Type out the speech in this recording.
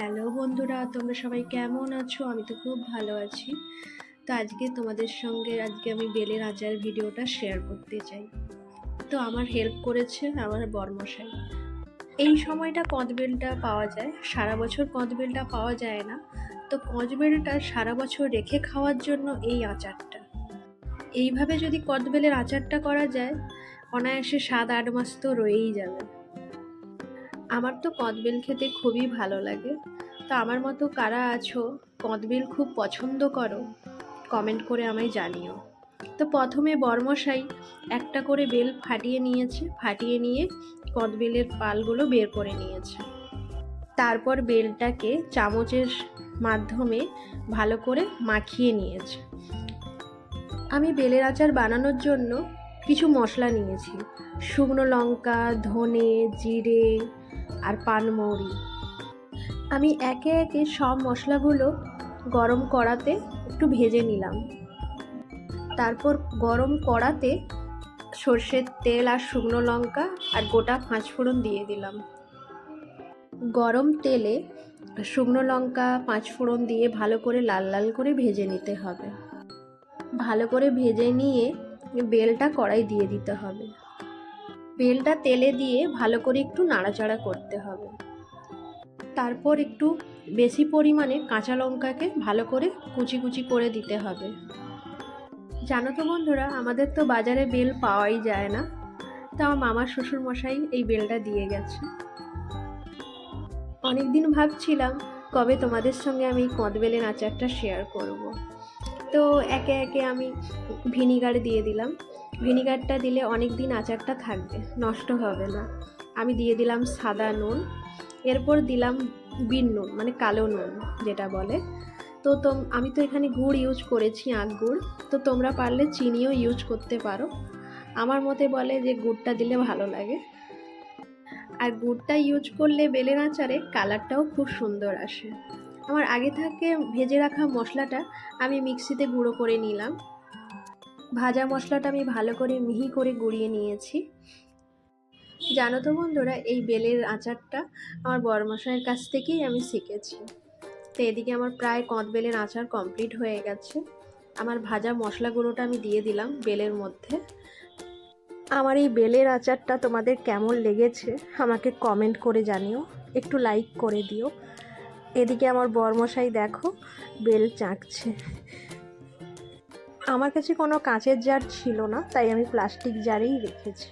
Hello বন্ধুরা, তোমরা সবাই কেমন আছো? আমি তো খুব ভালো আছি। তো আজকে তোমাদের সঙ্গে আজকে আমি বেলের আচার ভিডিওটা শেয়ার করতে চাই। তো আমার হেল্প করেছে আমার বর্মশাই। এই সময়টা কদবেলটা পাওয়া যায়, সারা বছর কদবেলটা পাওয়া যায় না। তো কদবেলটা সারা বছর রেখে খাওয়ার জন্য এই আচারটা। এইভাবে যদি কদবেলের আচারটা করা যায়, অনায়াসে সাত আট মাস তো রয়েই যাবে। আমার তো কদবেল খেতে খুবই ভালো লাগে। তো আমার মতো কারা আছো? কদবেল খুব পছন্দ করো। কমেন্ট করে আমায় জানিও। তো প্রথমে বর্মশাই একটা করে বেল ফাটিয়ে নিয়েছে, ফাটিয়ে নিয়ে কদবেলের পালগুলো বের করে নিয়েছে। তারপর বেলটাকে চামচের মাধ্যমে ভালো করে মাখিয়ে নিয়েছে। আমি বেলের আচার বানানোর জন্য কিছু মশলা নিয়েছি। শুকনো লঙ্কা, ধনে, জিরে আর পানমৌরি। আমি একে একে সব মশলাগুলো গরম কড়াতে একটু ভেজে নিলাম। তারপর গরম কড়াতে সর্ষের তেল আর শুকনো লঙ্কা আর গোটা পাঁচফোড়ন দিয়ে দিলাম। গরম তেলে শুকনো লঙ্কা পাঁচফোড়ন দিয়ে ভালো করে লাল লাল করে ভেজে নিতে হবে। ভালো করে ভেজে নিয়ে বেলটা কড়াই দিয়ে দিতে হবে। বেলটা তেলে দিয়ে ভালো করে একটু নাড়াচাড়া করতে হবে। তারপর একটু বেশি পরিমাণে কাঁচা লঙ্কাকে ভালো করে কুচি কুচি করে দিতে হবে। জানো তো বন্ধুরা, আমাদের তো বাজারে বেল পাওয়াই যায় না। তো আমার মামার শ্বশুর মশাই এই বেলটা দিয়ে গেছে। অনেক দিন ভাবছিলাম কবে তোমাদের সঙ্গে আমি কদবেলের আচারটা শেয়ার করব। তো একে একে আমি ভিনিগার দিয়ে দিলাম। ভিনিগারটা দিলে অনেক দিন আচারটা থাকবে, নষ্ট হবে না। আমি দিয়ে দিলাম সাদা নুন, এরপর দিলাম বিন নুন মানে কালো নুন যেটা বলে। তো তোম, আমি তো এখানে গুড় ইউজ করেছি আখ গুড়। তো তোমরা পারলে চিনিও ইউজ করতে পারো। আমার মতে বলে যে গুড়টা দিলে ভালো লাগে। আর গুড়টা ইউজ করলে বেলের আচারে কালারটাও খুব সুন্দর আসে। আমার আগে থেকে ভেজে রাখা মশলাটা আমি মিক্সিতে গুঁড়ো করে নিলাম। ভাজা মশলাটা আমি ভালো করে মিহি করে গুঁড়িয়ে নিয়েছি। জানো তো বন্ধুরা, এই বেলের আচারটা আমার বড়মশাইয়ের কাছ থেকেই আমি শিখেছি। তো এদিকে আমার প্রায় কঁদ বেলের আচার কমপ্লিট হয়ে গেছে। আমার ভাজা মশলা গুঁড়োটা আমি দিয়ে দিলাম বেলের মধ্যে। আমার এই বেলের আচারটা তোমাদের কেমন লেগেছে আমাকে কমেন্ট করে জানিও। একটু লাইক করে দিও। এদিকে আমার বরমশাই দেখো, বেল চাঁকছে। আমার কাছে কোনো কাঁচের জার ছিল না, তাই আমি প্লাস্টিক জারেই রেখেছি।